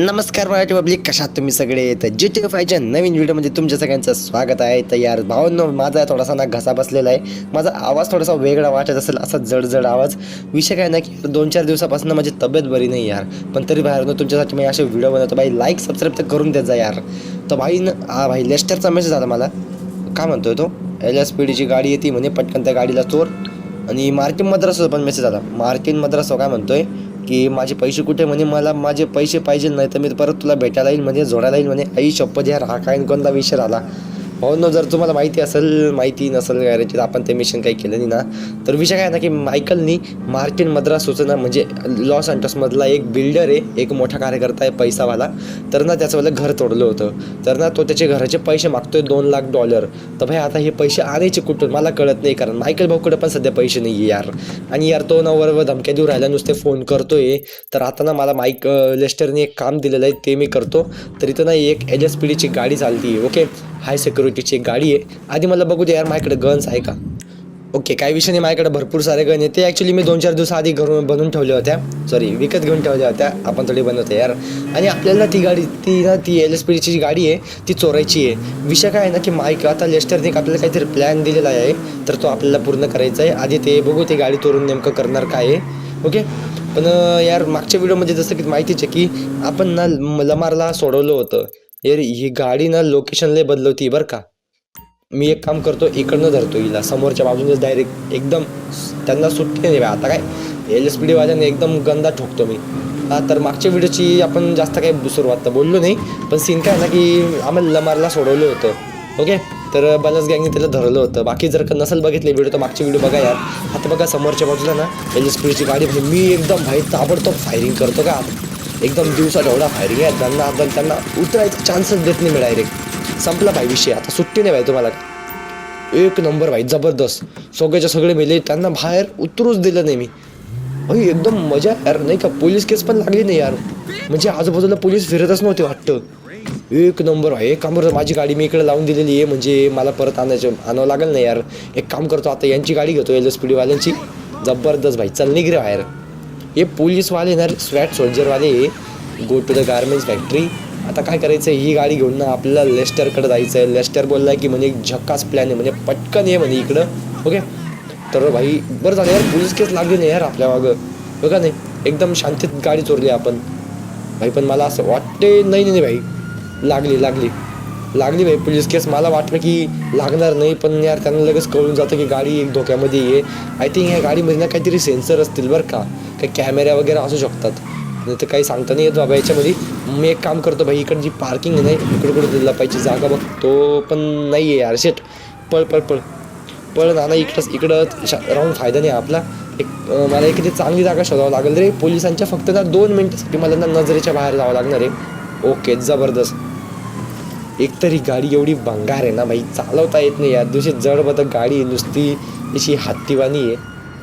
नमस्कार मराठी पब्लिक कशात तुम्ही सगळे? तर जी टी एफ नवीन व्हिडिओमध्ये तुमच्या सगळ्यांचं स्वागत आहे. तर यार भावांनो माझा थोडासा ना घसा बसलेला आहे. माझा आवाज थोडासा वेगळा वाटत असेल असा जडजड आवाज. विषय काय ना की दोन चार दिवसापासून माझी तब्येत बरी नाही यार. पण तरी बाहेरनं तुमच्यासाठी मी असे व्हिडिओ बनवतो. भाई लाईक सबस्क्राईब तर करून देत जा यार. तर भाई न हा भाई लेस्टरचा मेसेज आला मला. काय म्हणतोय तो? एल एस पी डीची गाडी येते म्हणे पटकन त्या गाडीला चोर. आणि मार्किन मद्रासचा पण मेसेज आला. मार्किन मद्रास काय म्हणतोय? की माझे पैसे कुठे म्हणे मला माझे पैसे पाहिजे नाही तर मी परत तुला भेटायला येईल म्हणजे जोडायला येईल म्हणे. आई शपथ या हा काय कोणता विषय आला हो ना जर तुम्हाला माहिती असेल माहिती नसेल गॅरेजची आपण ते मिशन काही केलं नाही ना तर विषय काय ना की मायकलनी मार्टिन मद्रास सूचना म्हणजे लॉस अँटॉसमधला एक बिल्डर आहे एक मोठा कार्यकर्ता आहे पैसावाला. तर ना त्याचंवालं घर तोडलं होतं. तर ना तो त्याचे घराचे पैसे मागतोय दोन लाख डॉलर. तर भाई आता हे पैसे आणायचे कुठून? मला कळत नाही कारण मायकल भाऊकडे पण सध्या पैसे नाही आहे यार. आणि यार तो नवरवर धमक्या देऊ राहिला नुसते फोन करतोय. तर आता ना मला माईक लेस्टरने एक काम दिलेलं आहे ते मी करतो. तर इथं ना एक एल एस पी डीची गाडी चालती ओके? हाय सिक्युरिटीची एक गाडी आहे. आधी मला बघू दे यार माझ्याकडे गन्स आहे का? ओके काही विषय नाही माझ्याकडे भरपूर सारे गन आहे ते ॲक्च्युली मी दोन चार दिवस आधी घरून बनवून ठेवल्या होत्या. सॉरी विकत घेऊन ठेवल्या होत्या. आपण थोडी बनवतो यार. आणि आपल्याला ती गाडी ती ना ती एल एस पी डीची जी गाडी आहे ती चोरायची आहे. विषय काय आहे ना की माईक आता लेस्टरने आपल्याला काहीतरी प्लॅन दिलेला आहे तर तो आपल्याला पूर्ण करायचा आहे. आधी ते बघू ते गाडी चोरून नेमकं करणार काय आहे. ओके पण यार मागच्या व्हिडिओमध्ये जसं की माहितीच आहे की आपण ना लमारला सोडवलं होतं. यार ही गाडी ना लोकेशन लय बदलवती बरं का. मी एक काम करतो इकडनं धरतो हिला. समोरच्या बाजूनेच डायरेक्ट एकदम त्यांना सुट्टी नाही आता काय? एल एस पी डीवाल्याने एकदम गंदा ठोकतो मी. हा तर मागच्या व्हिडिओची आपण जास्त काही सुरुवात तर बोललो नाही पण सीन काय ना की आम्हाला लमारला सोडवलं होतं. ओके तर बलास गँगने त्याला धरलं होतं. बाकी जर का नसेल बघितले व्हिडिओ तर मागचे व्हिडिओ बघा यार. आता बघा समोरच्या बाजूला ना एल एस पी डीची गाडी म्हणजे मी एकदम भाई ताबडतोब फायरिंग करतो का? एकदम दिवसा एवढा फायरिंग आहे त्यांना आता त्यांना उतरायचा चान्सच देत नाही मी डायरेक्ट संपला भाई विषय आता सुट्टी नाही भाई तुम्हाला. एक नंबर भाई जबरदस्त. सगळ्याच्या सगळे मेले त्यांना बाहेर उतरूच दिलं नाही मी. अरे एकदम मजा यार नाही का? पोलीस केस पण लागली नाही यार. म्हणजे आजूबाजूला पोलीस फिरतच नव्हते वाटतं. एक नंबर आहे एक काम करतो माझी गाडी मी इकडे लावून दिलेली आहे म्हणजे मला परत आणायचं आणावं लागेल ना यार. एक काम करतो आता यांची गाडी घेतो एल एस पी डीवाल्यांची जबरदस्त भाई चल निघ रे बाहेर. हे पोलीसवाले ना स्वॅट सोल्जरवाले go to the garments factory आता काय करायचं ही गाडी घेऊन ना आपल्याला लेस्टरकडे जायचं आहे लेस्टर बोलला की म्हणजे एक झक्कास प्लॅन आहे म्हणजे पटकन ये म्हणे इकडं. ओके? तर भाई बरं झालं यार पोलीस केस लागली नाही यार आपल्या मागं. हो बघा नाही? एकदम शांतीत गाडी चोरली आपण. भाई पण मला असं वाटते नाही नाही नाही भाई. लागली लागली. लागली नाही. पोलीस केस मला वाटलं की लागणार नाही पण यार त्यांना लगेच कळून जातं की गाडी एक धोक्यामध्ये ये. आय थिंक ह्या गाडीमध्ये ना काहीतरी सेन्सर असतील बरं का. काही कॅमेऱ्या वगैरे असू शकतात. नाही तर काही सांगता नाही येत बाबा याच्यामध्ये. मी एक काम करतो भाई इकडं जी पार्किंग आहे नाही इकडे कुठे दिला पाहिजे जागा बघ. तो पण नाही आहे यार शेट पळ पळ पळ. पळ नाना इकडं इकडं शा- राहून फायदा नाही आपला. एक मला एखादी चांगली जागा शोधावं लागेल रे. पोलिसांच्या फक्त ना दोन मिनटासाठी मला ना नजरेच्या बाहेर जावं लागणार आहे. ओके जबरदस्त. एक तरी गाडी एवढी भंगार आहे ना भाई चालवता येत नाही. यार दुसरी जड गाडी आहे नुसती अशी हत्तीवाणी आहे.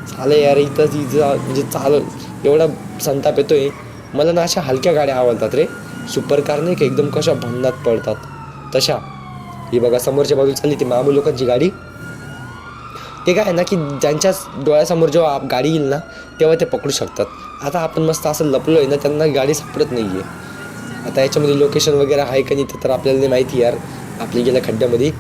चाले यार इथं ती म्हणजे चालव. एवढा संताप येतोय. मला ना अशा हलक्या गाड्या आवडतात रे. सुपर कार नाही का एकदम कशा भन्नात पडतात. तशा. ही बघा समोरच्या बाजूला चालली ती मामू लोकांची गाडी. ते काय आहे ना की ज्यांच्या डोळ्यासमोर जेव्हा गाडी येईल ना तेव्हा ते पकडू शकतात. आता आपण मस्त असं लपलो आहे ना त्यांना गाडी सापडत नाही आहे आता याच्यामध्ये लोकेशन वगैरे आहे का नाही तर आपल्याला नाही माहिती यार. आपली गेल्या खड्ड्यामध्ये.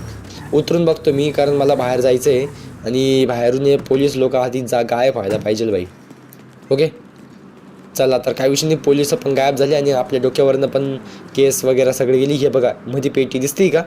उतरून बघतो मी कारण मला बाहेर जायचं आहे आणि बाहेरून हे पोलीस लोक आधी जा गायब व्हायला पाहिजे बाई. ओके चला तर काय विषय नाही पोलीस पण गायब झाले आणि आपल्या डोक्यावरनं पण केस वगैरे सगळे गेली. हे बघा मध्ये पेटी दिसते का?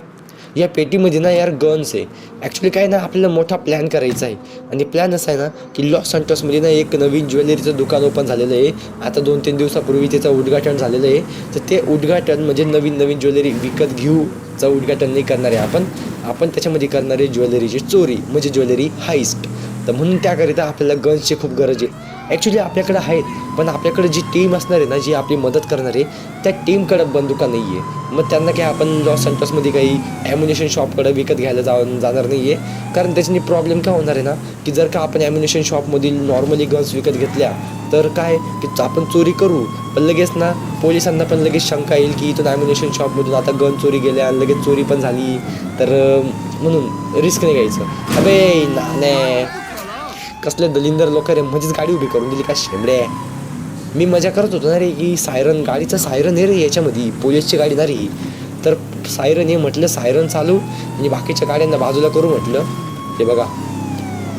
या पेटीमध्ये ना यार गन्स आहे. ॲक्च्युली काय ना आपल्याला मोठा प्लॅन करायचा आहे. आणि प्लॅन असा आहे ना की लॉस संटोसमध्ये ना एक नवीन ज्वेलरीचं दुकान ओपन झालेलं आहे. आता दोन तीन दिवसापूर्वी त्याचं उद्घाटन झालेलं आहे. तर ते उद्घाटन म्हणजे नवीन नवीन ज्वेलरी विकत घेऊचं उद्घाटन नाही करणार आहे आपण. आपण त्याच्यामध्ये करणार आहे ज्वेलरीची चोरी म्हणजे ज्वेलरी हाईस्ट तर म्हणून त्याकरिता आपल्याला गन्सची खूप गरज आहे. ॲक्च्युली आपल्याकडे आहेत पण आपल्याकडे जी टीम असणार आहे ना जी आपली मदत करणार आहे त्या टीमकडे बंदुका नाही आहे मग त्यांना काय आपण लॉस सेंटर्समध्ये काही ॲम्युनेशन शॉपकडे विकत घ्यायला जा जाणार नाही आहे कारण त्याच्यानी प्रॉब्लेम काय होणार आहे ना की जर का आपण ॲम्युनेशन शॉपमधील नॉर्मली गन्स विकत घेतल्या तर काय? की आपण चोरी करू. पण लगेच ना पोलिसांना पण लगेच शंका येईल की इथून ॲम्युनेशन शॉपमधून आता गन चोरी गेल्या आणि लगेच चोरी पण झाली. तर म्हणून रिस्क नाही घ्यायचं. अबे नाने कसले दलिंदर लोक रे मध्येच गाडी उभी करून दिली का शेंबडे मी मजा करत होतो ना रे की सायरन गाडीचं सायरन आहे रे याच्यामध्ये पोलीसची गाडी ना रे तर सायरन हे म्हटलं सायरन चालू आणि बाकीच्या गाड्यांना बाजूला करू म्हटलं. हे बघा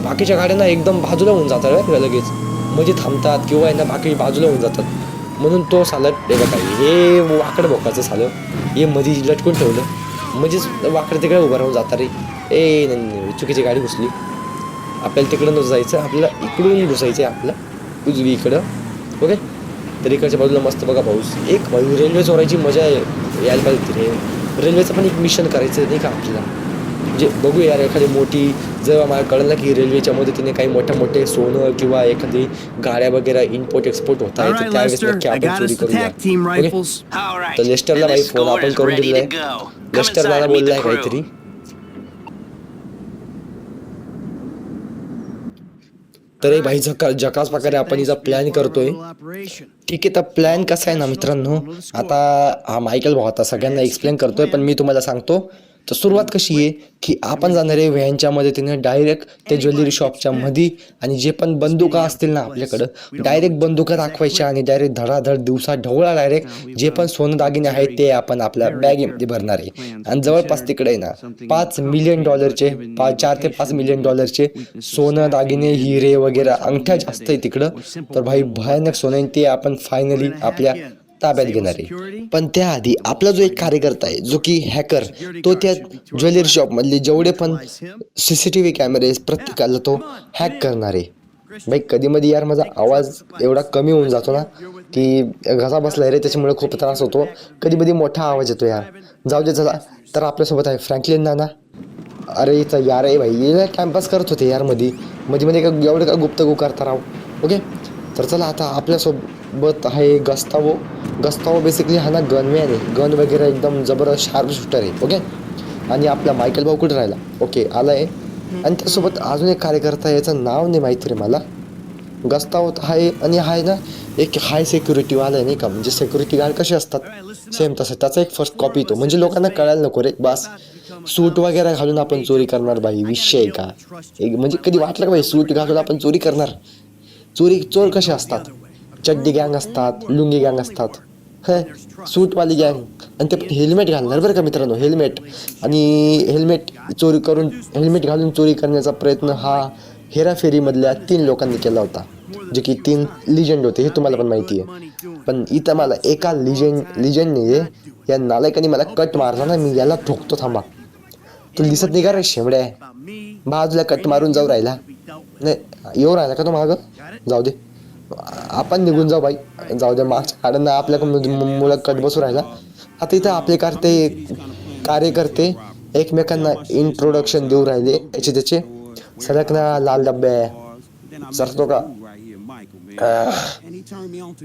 बाकीच्या गाड्यांना एकदम बाजूला होऊन जातात रे लगेच. म्हणजे थांबतात किंवा यांना बाकी बाजूला होऊन जातात. म्हणून तो सालं हे बघा हे वाकडं बोकाचं सालं. हे मध्ये लटकून ठेवलं. म्हणजेच वाकडं तिकडे उभं राहून जातात रे. ए नाही नाही, चुकीची गाडी घुसली. आपल्याला तिकडं नव्हतं जायचं आपल्याला इकडून घुसायचं आहे आपलं उजवी इकडं ओके तर इकडच्या बाजूला मस्त बघा पाऊस. एक भाऊ रेल्वे चोरायची मजा आहे. यायला पाहिजे रे रेल्वेचं पण एक मिशन करायचं नाही का आपल्याला? म्हणजे बघू यार एखादी मोठी जेव्हा मला कळलं की रेल्वेच्या मदतीने काही मोठ्या मोठे सोनं किंवा एखादी गाड्या वगैरे इम्पोर्ट एक्सपोर्ट होत आहे तर त्यावेळेस नक्की आपण चोरी करूया. तर लेस्टरला this फोन आपण करून ready दिलेला to आहे go. Come लेस्टर inside मला and meet बोललाय the crew. काहीतरी. तर हे भाई झका जकास प्रकारे आपण हिचा प्लॅन करतोय. ठीक आहे तर प्लॅन कसा आहे ना मित्रांनो? आता हा मायकल भाऊ आता सगळ्यांना एक्सप्लेन करतोय पण मी तुम्हाला सांगतो तर सुरुवात कशी आहे की आपण जाणार आहे व्हॅनच्या मदतीने डायरेक्ट त्या ज्वेलरी शॉपच्या मध्ये आणि जे पण बंदुका असतील ना आपल्याकडं डायरेक्ट बंदुका दाखवायच्या आणि डायरेक्ट धडाधड दिवसा ढवळा डायरेक्ट जे पण सोनं दागिने आहेत ते आपण आपल्या बॅगेमध्ये भरणार आहे. आणि जवळपास तिकडे आहे ना पाच मिलियन डॉलरचे पाच चार ते पाच मिलियन डॉलरचे सोनं दागिने हिरे वगैरे अंगठ्या जास्त आहे तिकडं. तर भाई भयानक सोनं ते आपण फायनली आपल्या ताब्यात घेणार. आहे पण त्याआधी आपला जो एक कार्यकर्ता आहे जो की हॅकर तो त्या ज्वेलरी शॉप मधले जेवढे पण सीसीटीव्ही कॅमेरे प्रत्येकाला तो हॅक करणार आहे. भाई कधी मध्ये यार माझा आवाज एवढा कमी होऊन जातो ना की घसा बसलाय रे त्याच्यामुळे खूप त्रास होतो. कधी कधी मोठा आवाज येतो यार. जाऊ दे चला. तर आपल्यासोबत आहे फ्रँकलिन नाना. अरे इथं यार आहे भाई. कॅम्पस करत होते यारमध्ये मध्ये मध्ये का एवढं का गुप्तगू करता राव. ओके? तर चला आता आपल्यासोबत आहे गस्तावो। गस्तावो बेसिकली हा ना गनमॅन आहे. गन वगैरे एकदम जबरदस्त शार्प शूटर आहे ओके आणि आपला मायकल भाऊ कुठे राहिला? ओके आला आहे आणि त्यासोबत अजून एक कार्यकर्ता आहे, याचं नाव नाही माहिती रे मला. गस्तावत आहे आणि हा आहे ना एक हाय सिक्युरिटीवाला आहे नाही का? म्हणजे सिक्युरिटी गार्ड कसे असतात? सेम तसं. त्याचा एक फर्स्ट कॉपी येतो. म्हणजे लोकांना कळायला नको रे. बस. सूट वगैरे घालून आपण चोरी करणार बाई विषय आहे का? एक म्हणजे कधी वाटलं का बाई सूट घालून आपण चोरी करणार? चोरी चोर कसे असतात? चड्डी गँग असतात लुंगी गँग असतात. ह सूटवाली गँग आणि ते हेल्मेट घालणार बरं का मित्रांनो हेल्मेट आणि हेल्मेट चोरी करून हेल्मेट घालून चोरी करण्याचा प्रयत्न हा हेराफेरीमधल्या तीन लोकांनी केला होता जे की तीन लिजंड होते हे तुम्हाला पण माहिती आहे. पण इथं मला एका लिजंड लिजंडने या नालायकाने मला कट मारला ना मी याला ठोकतो थांबा. तू दिसत नाही का रे शेमड्या बाजूला कट मारून जाऊ राहिला. नाही येऊ राहिला का तो मागं? जाऊ दे. आपण निघून जाऊ बाई. जाऊ दे मागच्या गाड्यांना आपल्याकडून मुलं कट बसू राहिला. आता इथं आपले करते कार्यकर्ते एकमेकांना इंट्रोडक्शन देऊ राहिले याचे त्याचे. सडक ना लाल डब्बे सरतो का?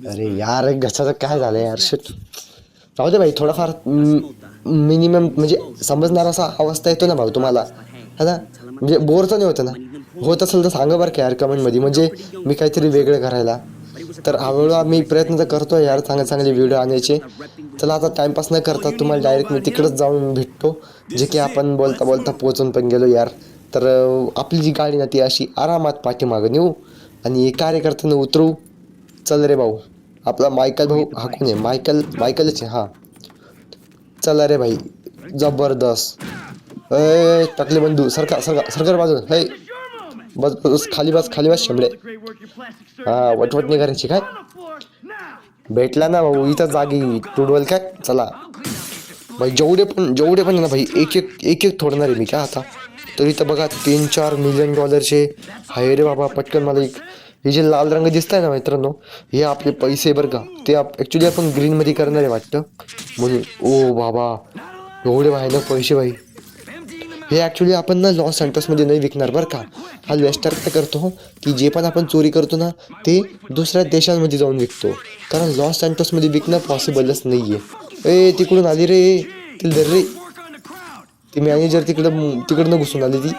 अरे यार घसाचं काय झालं यार? शेट जाऊ दे भाई थोडाफार मिनिमम म्हणजे समजणारा असा अवस्था येतो ना भाऊ तुम्हाला. है ना? म्हणजे बोर तर नाही होतं ना. होत असेल तर सांगा बरं का यार कमेंटमध्ये म्हणजे मी काहीतरी वेगळं करायला. तर हळूहळू मी प्रयत्न तर करतो यार चांगले चांगले व्हिडिओ आणायचे. चला आता टाइमपास न करता तुम्हाला डायरेक्ट मी तिकडंच जाऊन भेटतो. जे की आपण बोलता बोलता पोचून पण गेलो यार. तर आपली जी गाडी ना ती अशी आरामात पाठीमागं नेऊ आणि कार्यकर्त्यांना उतरू. चल रे भाऊ. आपला मायकल भाऊ हा कोण आहे? मायकल मायकलच आहे हां. चला रे भाई. जबरदस्त. ए टाकले बंधू सरका सरका सरकार बाजू हे बस बस खाली बस खाली बस शेंबडे हा वटवट नाही करायची काय? भेटला ना भाऊ इथं जागी. तुडवल काय? चला. भाई जेवढे पण जेवढे पण आहे ना भाई एक एक एक एक थोडणार आहे मी काय आता? तर बघा तीन चार मिलियन डॉलरचे हाय रे बाबा पटकन मला एक हे जे लाल रंग दिसत आहे ना मित्रांनो हे आपले पैसे बरं का? ते आप ॲक्च्युली आपण ग्रीनमध्ये करणार आहे वाटतं. म्हणून ओ बाबा एवढे भयानक पैसे भाई. हे ॲक्च्युली आपण ना लॉस सेंटर्समध्ये नाही विकणार बरं का. हा वेस्टर काय करतो की जे पण आपण चोरी करतो ना ते दुसऱ्या देशांमध्ये जाऊन विकतो. कारण लॉस सेंटर्समध्ये विकणं पॉसिबलच नाही आहे ए तिकडून आली रे ती धर रे. ती मॅनेजर तिकडं तिकडनं घुसून आली ती.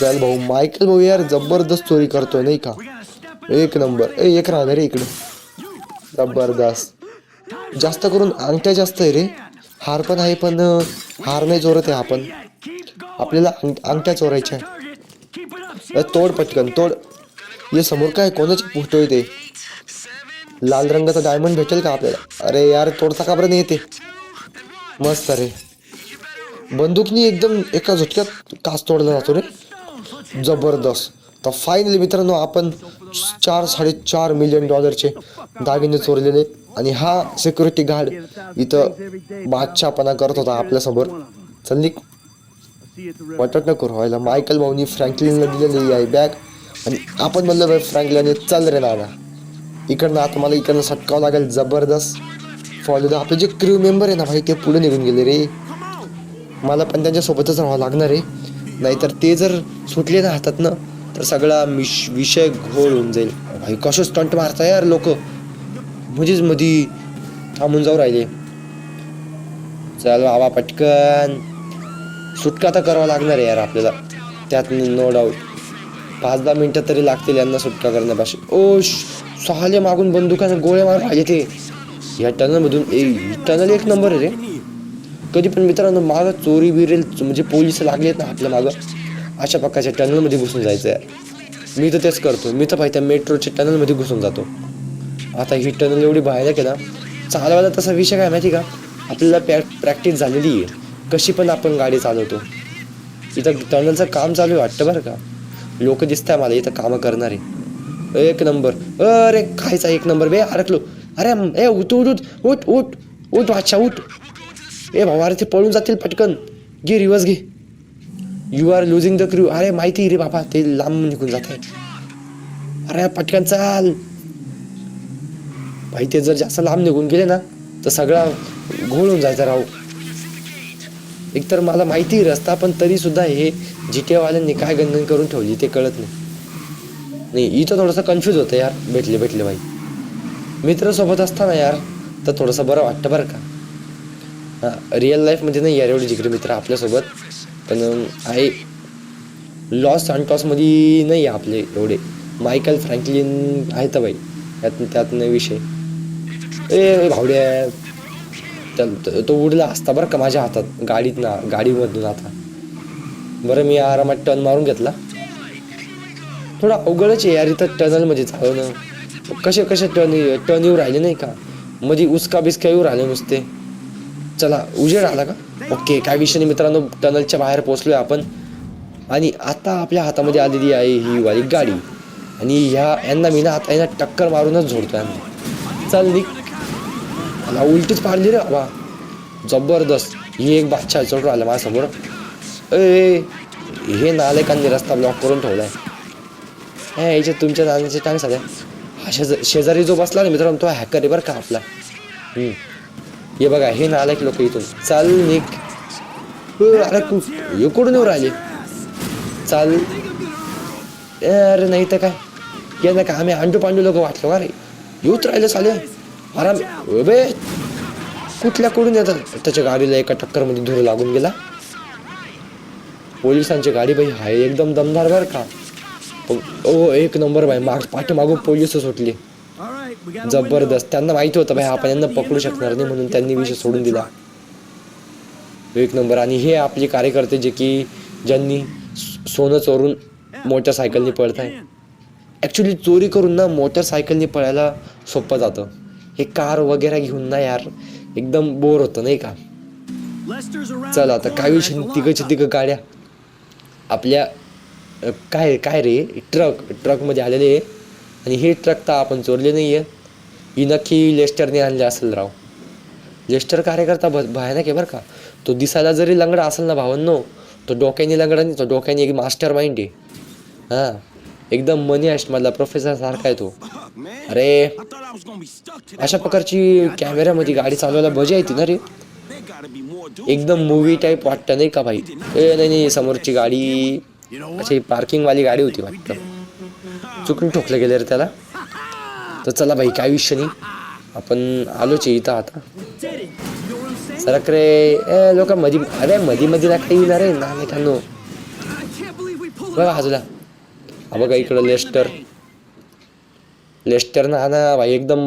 चल भाऊ मायकल भाऊ यार जबरदस्त चोरी करतोय नाही का? एक नंबर ए एक राहणार रे इकडं. जबरदस्त. जास्त करून अंगठ्या जास्त आहे रे. हार पण आहे पण हार नाही चोरत आहे आपण. आपल्याला अंग- अंगठ्या चोरायच्या आहे. तोड पटकन तोड. ये समोर काय कोणाची फोटो आहे ते? लाल रंगाचा डायमंड भेटेल का आपल्याला? अरे यार तोडता का बरं नाही येते? मस्त अरे बंदूकनी एकदम एका झटक्यात कास तोडला जातो रे. जबरदस्त. तर फायनली मित्रांनो आपण चार साडेचार मिलियन डॉलरचे दागिने चोरलेले आणि हा सिक्युरिटी गार्ड इथं बादशाहपणा करत होता आपल्यासमोर. चल वाटत नको व्हायला मायकल भाऊनी फ्रँकलिनला दिलेली आहे बॅग आणि आपण म्हणलं बाई फ्रँकलिनने चल रे नाना. इकडनं आता मला इकडनं सटकावं लागेल जबरदस्त. फॉलो आपले जे क्रू मेंबर आहे ना भाई ते पुढे निघून गेले रे. मला पण त्यांच्यासोबतच राहावं लागणार आहे. नाहीतर ते जर सुटले ना हातात ना तर सगळा मिश विषय घोळ होऊन जाईल. भाई कसं स्टंट मारता यार लोक? म्हणजेच मधी थांबून जाऊ राहिले. चल बाबा पटकन. सुटका तर करावा लागणार आहे यार आपल्याला. त्यात नो डाऊट पाच दहा मिनटं तरी लागतील यांना सुटका करण्यापाशी. ओ सहाले मागून बंदुकाने गोळे मार पाहिजे ते. या टनलमधून ए टनल एक नंबर आहे रे. कधी पण मित्रांनो मागं चोरी बिरेल म्हणजे पोलीस आहेत ना आपल्या मागं. अशा प्रकारच्या टनलमध्ये घुसून जायचं आहे मी तर तेच करतो. मी तर पाहिजे मेट्रोच्या टनलमध्ये घुसून जातो. आता ही टनल एवढी बाहेर आहे ना चालवायला तसा विषय काय माहिती का? आपल्याला प्रॅ प्रॅक्टिस झालेली आहे. कशी पण आपण गाडी चालवतो. इथं टनलचं काम चालू आहे वाटतं बरं का? लोक दिसत आहे मला इथं कामं करणारे. एक नंबर. अरे खायचा एक नंबर. बे अडकलो अरे ए उठ उठ उठ उठ उठ. उठ वाचा उठ. ए भाऊ अरे ते पळून जातील पटकन. घे रिवर्स घे. You are losing the crew अरे माहिती रे बाबा ते लांब निघून जात. आहे अरे पटकन चाल. भाई ते जर जास्त लांब निघून गेले ना तर सगळा घोळून जायचा राहू एकतर मला माहिती रस्ता पण तरी सुद्धा हे GTA काय गणगण करून ठेवली ते कळत नाही. नाही इथं थोडंसं कन्फ्यूज होतं यार. भेटले भेटले भाई. मित्र सोबत असताना यार तर थोडंसं बरं वाटतं बरं का. हां रिअल लाईफमध्ये नाही यार एवढे जिकडे मित्र आपल्यासोबत. पण आहे. लॉस सॅन्टॉसमध्ये नाही आहे आपले एवढे. मायकल फ्रँकलिन आहे तर बाई. त्यात त्यात नाही विषय. ए भावड्या. त्या- तो उडला असता बरं का माझ्या हातात. गाडीत ना गाडीमधून आता. बरं मी आरामात टर्न मारून घेतला. थोडा अवघडच आहे यार इथं टनलमध्ये चालवणं. कसे कसे टर्न टर्न येऊ राहिले नाही का? मध्ये उचका बिस्का येऊ राहिले नुसते. चला उजेड आला का? ओके काय विषय नाही मित्रांनो टनलच्या बाहेर पोचलो आहे आपण. आणि आता आपल्या हातामध्ये आलेली आहे ही वाली गाडी. आणि ह्या यांना मी ना आता यांना टक्कर मारूनच झोडतो यांना चल निक मला उलटीच पाडली रे बाबा जबरदस्त. ही एक बादशाह चढून आला माझ्यासमोर. ए हे नालेकांनी रस्ता ब्लॉक करून ठेवलाय. हे याच्यात तुमच्या नाण्याचे टांग साध्या हा शेज शेजारी जो बसला ना मित्रांनो तो हॅकर आहे बरं का आपला. हम्म. हे बघा हे नालायक लोक इथून. चाल निघ. अरे तू इकडून येऊ राहिले? चाल. अरे नाही तर काय? ये ना का आम्ही अंडू पांडू लोक वाटलो का रे? येऊच राहिले चाले आराम बे. कुठल्या कुठून येतात? त्याच्या गाडीला एका टक्करमध्ये धूर लागून गेला. पोलिसांची गाडी बाई हाय एकदम दमदार बरं का. ओ एक नंबर बाई माग पाठीमागून पोलीस सुटली. जबरदस्त. त्यांना माहिती होतं भाई आपण यांना पकडू शकणार नाही म्हणून त्यांनी विषय सोडून दिला. एक नंबर. आणि हे आपले कार्यकर्ते जे की ज्यांनी सोनं चोरून मोटरसायकलने पळत आहे. ॲक्च्युली चोरी करून ना मोटरसायकलनी पळायला सोपं जातं. हे कार वगैरे घेऊन ना यार एकदम बोर होतं नाही का? चल आता काय विषय नाही, तिघं गाड्या. आपल्या काय काय रे? ट्रक ट्रकमध्ये आलेले आहे. आणि हे ट्रक तर आपण चोरले नाही आहे ही नक्की लेस्टरने आणले असेल राव. लेस्टर कार्यकर्ता भ भयानक आहे बरं का. तो दिसायला जरी लंगडा असेल ना भावांनो तो डोक्याने लंगडा नाही तो डोक्याने एक मास्टर माइंड आहे. हां एकदम मनी मधला प्रोफेसर सारखा आहे तो. अरे अशा प्रकारची कॅमेऱ्यामध्ये गाडी चालवायला मजा येते ना रे. एकदम मूवी टाईप वाटतं नाही का भाई? ए नाही नाही समोरची गाडी अशी पार्किंगवाली गाडी होती वाटतं. चुकून ठोकलं गेलं रे त्याला. तर चला भाई काय विषय नाही. आपण आलोच इथं आता. सरक रे ए लोक मधी अरे मधी मधी ना काही येणार आहे ना नाही बघा बाजूला. हा बघा इकडं लेस्टर. लेस्टर ना हा ना भाई एकदम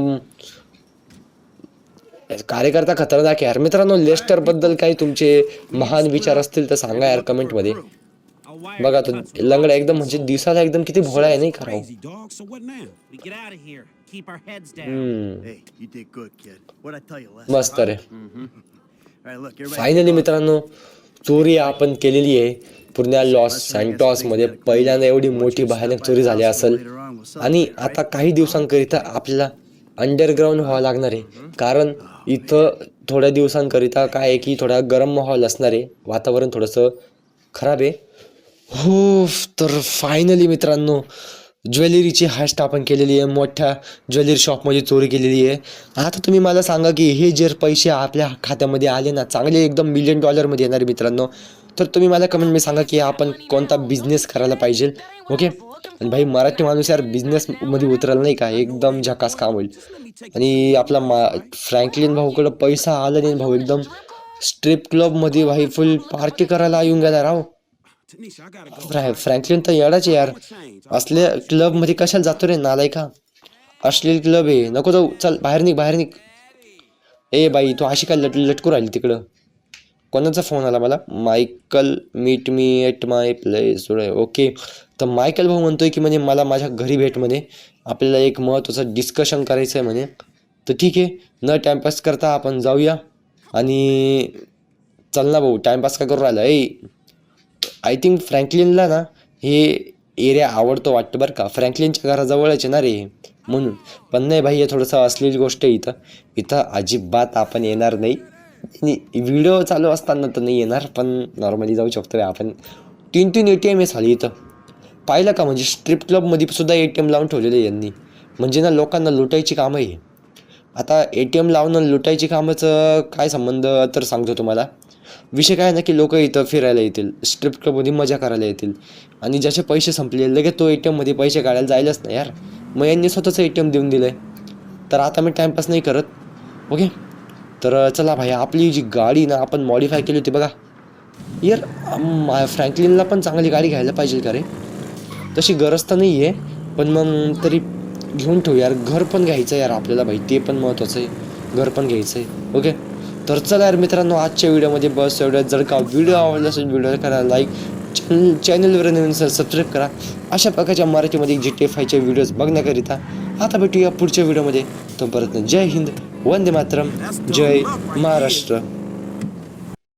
कार्यकर्ता खतरनाक आहे यार. मित्रांनो लेस्टरबद्दल काही तुमचे महान विचार असतील तर सांगा यार कमेंटमध्ये बघा तो लंगडा एकदम म्हणजे दिसायला एकदम किती भोळा आहे नाही खरं मस्त रे. फायनली मित्रांनो चोरी आपण केलेली आहे. पूर्ण लॉस सँटॉसमध्ये पहिल्यांदा एवढी मोठी भयानक चोरी झाली असेल. आणि आता काही दिवसांकरिता आपल्याला अंडरग्राऊंड व्हावं लागणार आहे. कारण इथं थोड्या दिवसांकरिता काय आहे की थोडा गरम माहोल असणार आहे. वातावरण थोडंसं खराब आहे. हो तर फायनली मित्रांनो ज्वेलरीची हास्ट आपण केलेली आहे मोठ्या ज्वेलरी शॉपमध्ये चोरी केलेली आहे. आता तुम्ही मला सांगा की हे जर पैसे आपल्या खात्यामध्ये आले ना चांगले एकदम मिलियन डॉलरमध्ये येणार मित्रांनो तर तुम्ही मला कमेंटमध्ये सांगा की आपण कोणता बिझनेस करायला पाहिजे ओके आणि भाई मराठी माणूस यार बिझनेसमध्ये उतरायला नाही का एकदम झकास काम होईल. आणि आपला मा फ्रँकलिन भाऊकडं पैसा आला नाही भाऊ एकदम स्ट्रीप क्लबमध्ये भाई फुल पार्टी करायला येऊन गेला राव. फ्रँकलिन तर येडाच यार. असल्या क्लबमध्ये कशाला जातो रे नालाय का अश्लील क्लब आहे. नको जाऊ. चल बाहेर निघ बाहेर निघ. ए बाई तू अशी काय लट लटकू राहिली तिकडं? कोणाचा फोन आला मला? Michael meet me at my place okay तर मायकल भाऊ म्हणतोय की म्हणजे मला माझ्या घरी भेट म्हणे. आपल्याला एक महत्त्वाचं डिस्कशन करायचं आहे म्हणे. तर ठीक आहे. न टाईमपास करता आपण जाऊया. आणि चल ना भाऊ टाईमपास काय करू राहिला? ए आय थिंक फ्रँकलिनला ना हे एरिया आवडतो वाटतं बरं का. फ्रँकलिनच्या घराजवळच आहे ना रे म्हणून. पण नाही भाई हे थोडंसं असलेली गोष्ट आहे इथं. इथं अजिबात आपण येणार नाही. व्हिडिओ चालू असताना तर नाही येणार पण नॉर्मली जाऊ शकतो रे आपण. तीन तीन ए टी एम आहे झाली इथं. पाहिलं का? म्हणजे स्ट्रिप क्लबमध्ये सुद्धा ए टी एम लावून ठेवलेलं आहे यांनी. म्हणजे ना लोकांना लुटायची कामं आहे. आता ए टी एम लावणं लुटायची कामाचं काय संबंध तर सांगतो तुम्हाला. विषय काय ना की लोक इथं फिरायला येतील स्ट्रिप क्लबमध्ये मजा करायला येतील. आणि ज्याचे पैसे संपले लगेच तो ए टी एममध्ये पैसे काढायला जायलाच नाही यार. मग यांनी स्वतःचं ए टी एम देऊन दिलं आहे तर आता मी टाईमपास नाही करत. ओके तर चला भाई आपली जी गाडी ना आपण मॉडीफाय केली होती बघा. यार मा- फ्रँकलिनला पण चांगली गाडी घ्यायला पाहिजे का रे? तशी गरज तर नाही आहे पण मग तरी घेऊन ठेवू यार. घर पण घ्यायचं यार आपल्याला भाई ते पण महत्त्वाचं आहे घर पण घ्यायचं आहे ओके तर चला यार मित्रांनो आजच्या व्हिडिओमध्ये बस एवढं जर का व्हिडिओ आवडला असेल व्हिडिओ करा लाईक चॅनल चॅनलवर नवीन सर सबस्क्राईब करा. अशा प्रकारच्या मराठीमध्ये जी टी फायचे व्हिडिओज बघण्याकरिता आता भेटूया पुढच्या व्हिडिओमध्ये. तोपर्यंत जय हिंद वंदे मातरम जय महाराष्ट्र.